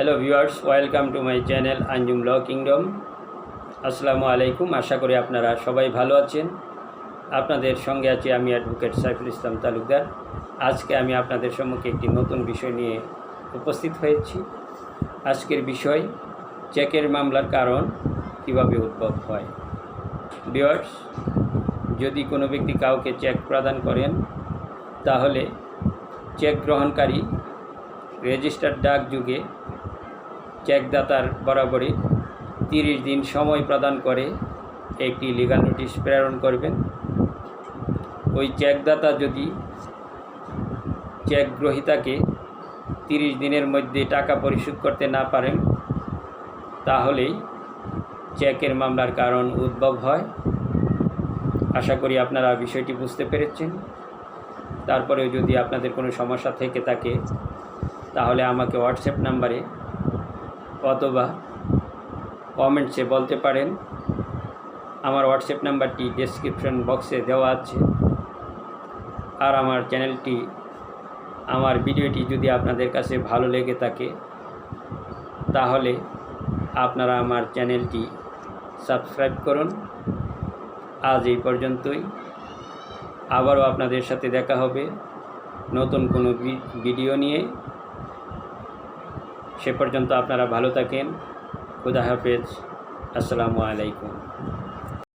Hello viewers welcome to my channel Anjum law kingdom আসসালামু আলাইকুম আশা করি আপনারা সবাই ভালো আছেন। আপনাদের সঙ্গে আছি আমি অ্যাডভোকেট সাইফুল ইসলাম তালুকদার। আজকে আমি আপনাদের সম্মুখে একটি নতুন বিষয় নিয়ে উপস্থিত হয়েছি। আজকের বিষয়, চেকের মামলার কারণ কীভাবে উদ্ভব হয়। ভিউয়ার্স যদি কোনো ব্যক্তি কাউকে চেক প্রদান করেন, তাহলে চেক গ্রহণকারী রেজিস্টার ডাক যুগে চেকদাতার বরাবরই তিরিশ দিন সময় প্রদান করে একটি লিগাল নোটিশ প্রেরণ করবেন। ওই চেকদাতা যদি চেক গ্রহীতাকে তিরিশ দিনের মধ্যে টাকা পরিশোধ করতে না পারেন, তাহলেই চেকের মামলার কারণ উদ্ভব হয়। আশা করি আপনারা বিষয়টি বুঝতে পেরেছেন। তারপরেও যদি আপনাদের কোনো সমস্যা থেকে থাকে, তাহলে আমাকে হোয়াটসঅ্যাপ নাম্বারে অথবা কমেন্টসে বলতে পারেন। আমার হোয়াটসঅ্যাপ নাম্বারটি ডেসক্রিপশন বক্সে দেওয়া আছে। আর আমার চ্যানেলটি আমার ভিডিওটি যদি আপনাদের কাছে ভালো লেগে থাকে, তাহলে আপনারা আমার চ্যানেলটি সাবস্ক্রাইব করুন। আজ এই পর্যন্তই। আবারও আপনাদের সাথে দেখা হবে নতুন কোনো ভিডিও নিয়ে। সে পর্যন্ত আপনারা ভালো থাকেন। খুদা হাফেজ। আসসালামু আলাইকুম।